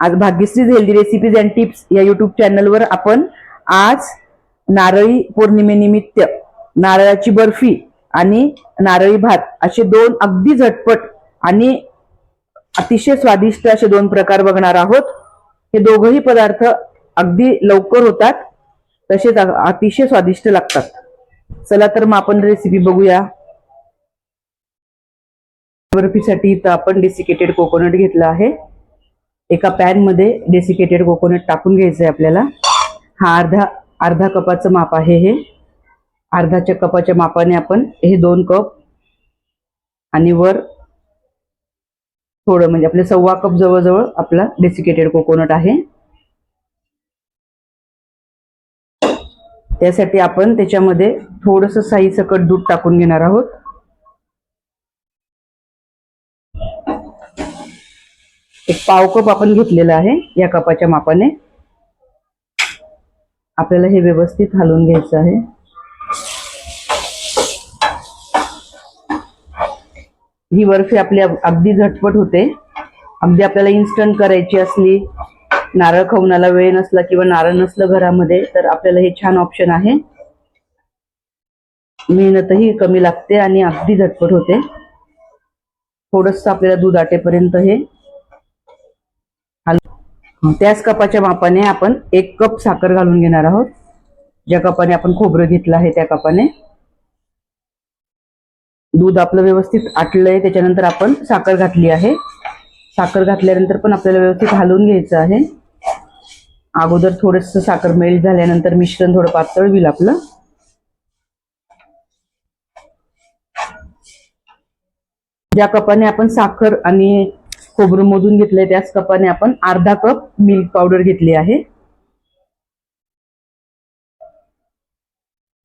आज Bhagyashree healthy recipes and tips या YouTube चॅनलवर आपण आज नारळी पौर्णिमेनिमित्त नारळाची बर्फी आणि नारळी भात असे दोन अगदी झटपट आणि अतिशय स्वादिष्ट असे दोन प्रकार बघणार आहोत. हे दोघही पदार्थ अगदी लवकर होतात तसेच अतिशय स्वादिष्ट लागतात. चला तर मग आपण रेसिपी बघूया. बर्फीसाठी इथं आपण डेसिकेटेड कोकोनट घेतला आहे. एका पॅनमध्ये डेसिकेटेड कोकोनट टाकून घ्यायचं आहे आपल्याला. हा अर्धा अर्धा कपाचं माप आहे हे. अर्धाच्या कपाच्या मापाने आपण हे दोन कप आणि वर थोडं म्हणजे आपले सव्वा कप जवळजवळ आपला डेसिकेटेड कोकोनट आहे. त्यासाठी आपण त्याच्यामध्ये थोडस साई सकट दूध टाकून घेणार आहोत. एक पाव कप आपण घेतलेला आहे. या कपाच्या मापाने आपल्याला हे व्यवस्थित हलवून घ्यायचं आहे. ही बर्फी आपली अगदी झटपट होते. अगदी आपल्याला इन्स्टंट करायची असली नारळ खवनाला वेळ नसला किंवा नारळ नसलं घरामध्ये तर आपल्याला हे छान ऑप्शन आहे. मेहनतही कमी लागते आणि अगदी झटपट होते. थोडस आपल्याला दूध आटेपर्यंत हे त्याच कपाच्या मापाने आपण एक कप साखर घालून घेणार आहोत. ज्या कपाने आपण खोबरं घेतलं आहे त्या कपाने. दूध आपलं व्यवस्थित आटलंय त्याच्यानंतर आपण साखर घातली आहे. साखर घातल्यानंतर पण आपल्याला व्यवस्थित हलवून घ्यायचं आहे. अगोदर थोडस साखर मेल्ट झाल्यानंतर मिश्रण थोडं पातळ होईल आपलं. ज्या कपाने आपण साखर आणि खोबरं मोजून घेतलंय त्याच कपाने आपण अर्धा कप मिल्क पावडर घेतली आहे.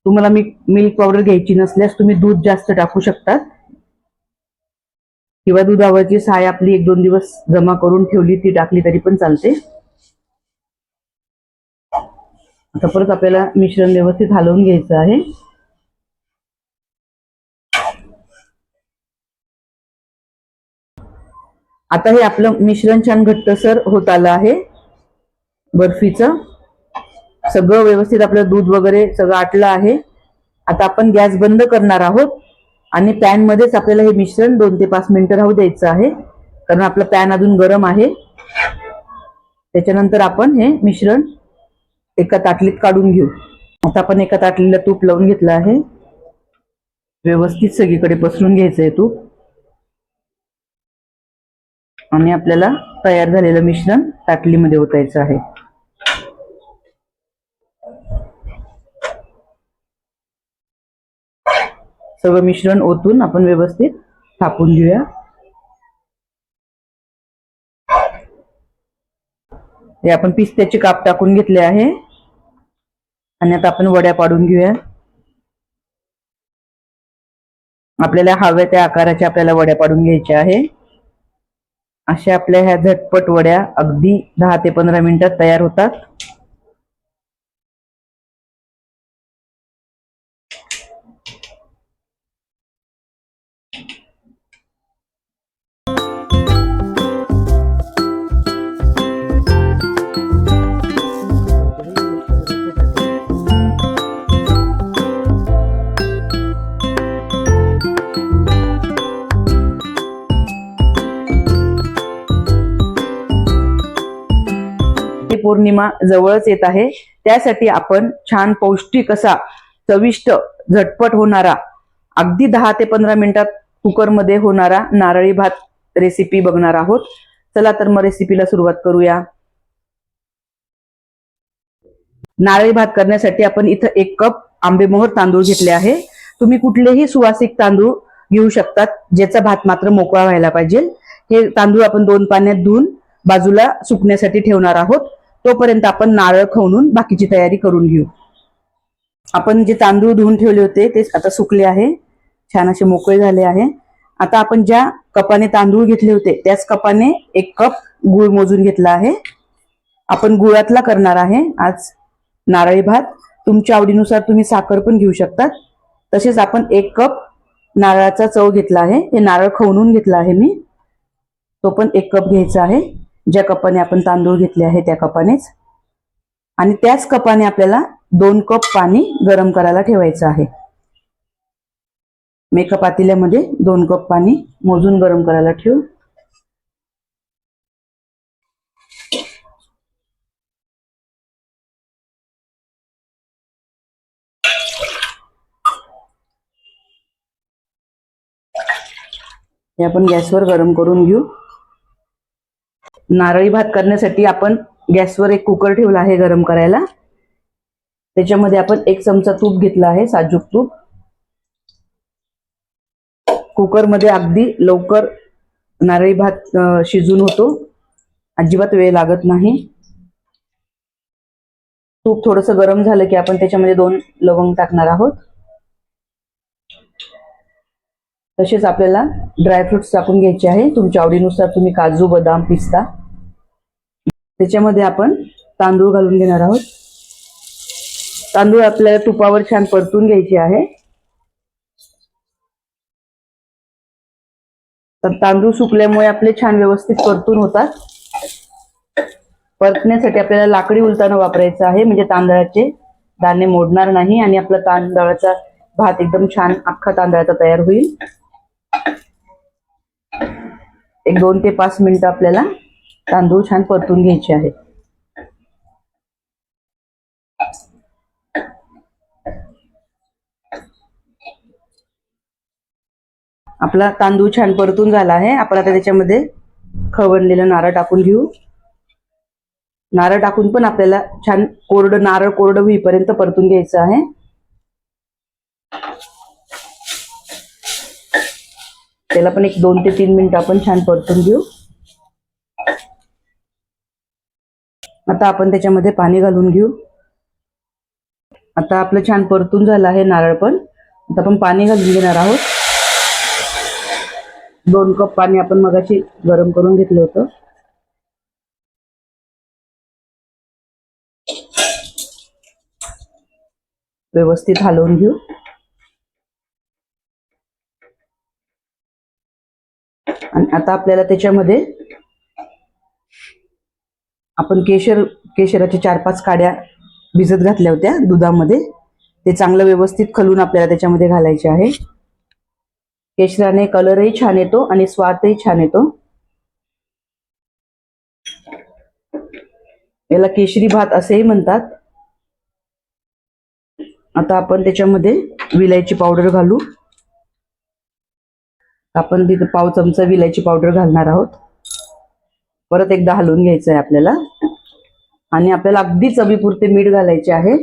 तुम्हाला मिल्क पावडर घ्यायची नसल्यास तुम्ही दूध जास्त टाकू शकतात किंवा दुधावरची साय आपली एक दोन दिवस जमा करून ठेवली ती टाकली तरी पण चालते. आता परत आपल्याला मिश्रण व्यवस्थित हलवून घ्यायचं आहे. आता हे आपलं मिश्रण छान घट्टसर होत आलं आहे. बर्फीचं. सगळं व्यवस्थित आपलं दूध वगैरे सगळं आटलं आहे. आता आपण गॅस बंद करणार आहोत आणि पॅन मध्येच आपल्याला हे मिश्रण दोन ते पाच मिनिटं राहू द्यायचं आहे. कारण आपलं पॅन अजून गरम आहे. त्याच्यानंतर आपण हे मिश्रण एका ताटलीत काढून घेऊ. आता आपण एका ताटलीला तूप लावून घेतलं आहे. व्यवस्थित सगळीकडे पसरून घ्यायचं आहे तूप. आणि आपल्याला तयार झालेलं मिश्रण ताटलीमध्ये ओतायचं आहे. सगळं मिश्रण ओतून आपण व्यवस्थित थापून घेऊया. हे आपण पिस्त्याचे काप टाकून घेतले आहे. आणि आता आपण वड्या पाडून घेऊया. आपल्याला हव्या त्या आकाराच्या आपल्याला वड्या पाडून घ्यायच्या आहे. अशा आपल्या ह्या झटपट वड्या अगदी दहा ते पंधरा मिनिटात तयार होतात. पौर्णिमा जवळच येत आहे. त्यासाठी आपण छान पौष्टिक असा चविष्ट झटपट होणारा अगदी दहा ते पंधरा मिनिटात कुकरमध्ये होणारा नारळी भात रेसिपी बघणार आहोत. चला तर मग रेसिपीला सुरुवात करूया. नारळी भात करण्यासाठी आपण इथं एक कप आंबेमोहर तांदूळ घेतले आहे. तुम्ही कुठलेही सुवासिक तांदूळ घेऊ शकतात ज्याचा भात मात्र मोकळा व्हायला पाहिजे. हे तांदूळ आपण दोन पाण्यात धुवून बाजूला सुकण्यासाठी ठेवणार आहोत. तोपर्यंत आपण नारळ खवणून बाकीची तयारी करून घेऊ. आपण जे तांदूळ धुवून ठेवले होते ते आता सुकले आहे. छान असे मोकळे झाले आहे. आता आपण ज्या कपाने तांदूळ घेतले होते त्याच कपाने एक कप गुळ मोजून घेतला आहे. आपण गुळातला करणार आहे आज नारळी भात. तुमच्या आवडीनुसार तुम्ही साखर पण घेऊ शकतात. तसेच आपण एक कप नारळाचा चव घेतला आहे. हे नारळ खवणून घेतला आहे मी. तो पण एक कप घ्यायचा आहे. ज्या कपाने आपण तांदूळ घेतले आहे त्या कपानेच. आणि त्याच कपाने आपल्याला दोन कप पाणी गरम करायला ठेवायचं आहे. मेकअप पातेल्यामध्ये दोन कप पाणी मोजून गरम करायला ठेवू. हे आपण गॅसवर गरम करून घेऊ. नारळी भात करण्यासाठी आपण गॅसवर एक कुकर ठेवला आहे गरम करायला. त्याच्यामध्ये आपण एक चमचा तूप घेतला आहे साजूक तूप. कुकरमध्ये अगदी लवकर नारळी भात शिजून होतो. अजिबात वेळ लागत नाही. तूप थोडस गरम झालं की आपण त्याच्यामध्ये दोन लवंग टाकणार आहोत. तसेच आपल्याला ड्रायफ्रुट्स टाकून घ्यायचे आहे. तुमच्या आवडीनुसार तुम्ही काजू बदाम पिस्ता त्याच्यामध्ये आपण तांदूळ घालून घेणार आहोत. तांदूळ आपल्याला तुपावर छान परतून घ्यायचे आहे. तर तांदूळ सुकल्यामुळे आपले छान व्यवस्थित परतून होतात. परतण्यासाठी आपल्याला लाकडी उलताना वापरायचं आहे. म्हणजे तांदळाचे दाणे मोडणार नाही आणि आपला तांदळाचा भात एकदम छान अख्खा तांदळाचा तयार होईल. एक दोन ते पाच मिनिटं आपल्याला तांदूळ छान परतून घ्यायचे आहे. आपला तांदूळ छान परतून झाला आहे. आपण आता त्याच्यामध्ये खवणलेलं नारळ टाकून घेऊ. नारळ टाकून पण आपल्याला छान कोरडं नारळ कोरडं होईपर्यंत परतून घ्यायचं आहे. त्याला पण एक दोन ते तीन मिनिटं आपण छान परतून घेऊ. आता आपण त्याच्यामध्ये पाणी घालून घेऊ. आता आपलं छान परतून झालं आहे नारळ पण. आता आपण पाणी घालून घेणार आहोत. दोन कप पाणी आपण मगाशी गरम करून घेतलं होतं. व्यवस्थित हलवून घेऊ. आणि आता आपल्याला त्याच्यामध्ये आपण केशर केशराच्या चार पाच काड्या भिजत घातल्या होत्या दुधामध्ये. ते चांगलं व्यवस्थित खलून आपल्याला त्याच्यामध्ये घालायचे आहे. केशराने कलरही छान येतो आणि स्वादही छान येतो. याला केशरी भात असेही म्हणतात. आता आपण त्याच्यामध्ये विलायची पावडर घालू. आपण तिथं पाव चमचा विलायची पावडर घालणार आहोत. परत एकदा हलवून घ्यायचं आहे आपल्याला. आणि आपल्याला अगदी चवीपुरते मीठ घालायचे आहे.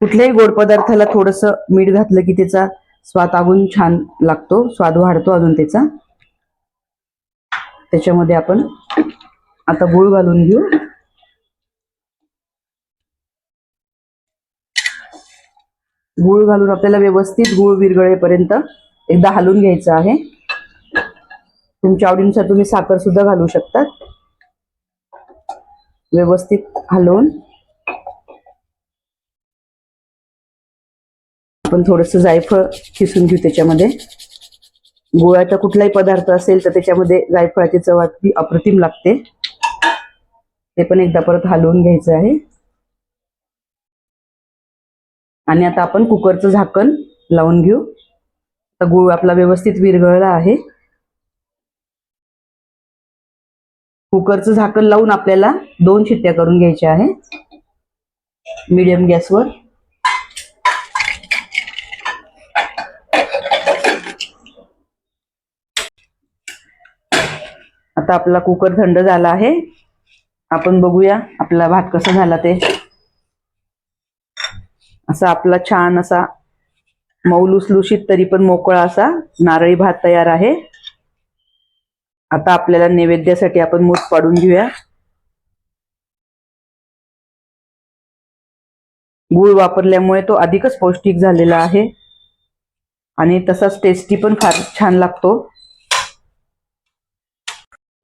कुठल्याही गोड पदार्थाला थोडस मीठ घातलं की त्याचा स्वाद अजून छान लागतो स्वाद वाढतो अजून त्याचा. त्याच्यामध्ये आपण आता गुळ घालून घेऊ. गुळ घालून आपल्याला व्यवस्थित गुळ विरघळेपर्यंत एकदा हलवून घ्यायचं आहे. तुमच्या आवडीनुसार तुम्ही साखर सुद्धा घालू शकतात. व्यवस्थित हलवून. आपण थोडस जायफळ किसून घेऊ त्याच्यामध्ये. गुळाचा कुठलाही पदार्थ असेल तर त्याच्यामध्ये जायफळाची चव अगदी अप्रतिम लागते. ते पण एकदा परत हलवून घ्यायचं आहे. आणि आता आपण कुकरचं झाकण लावून घेऊ. आता गुळ आपला व्यवस्थित विरघळला आहे. कुकरचं झाकण लावून आपल्याला दोन शिट्ट्या करून घ्यायच्या आहे. मीडियम गॅसवर आता आपला कुकर थंड झाला आहे. आपण बघूया आपला भात कसा झाला ते. असा आपला छान असा मऊ लुसलुशीत तरी पण मोकळा असा नारळी भात तयार आहे. आता आपल्याला नैवेद्यासाठी आपण मूठ पाडून घेऊया. गुळ वापरल्यामुळे तो अधिकच पौष्टिक झालेला आहे. आणि तसाच टेस्टी पण फार छान लागतो.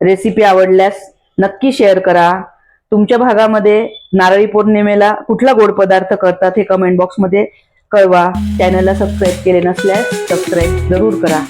रेसिपी आवडल्यास नक्की शेअर करा. तुमच्या भागामध्ये नारळी पौर्णिमेला कुठला गोड पदार्थ करतात हे कमेंट बॉक्समध्ये कळवा. चॅनलला सबस्क्राईब केले नसल्यास सबस्क्राईब जरूर करा.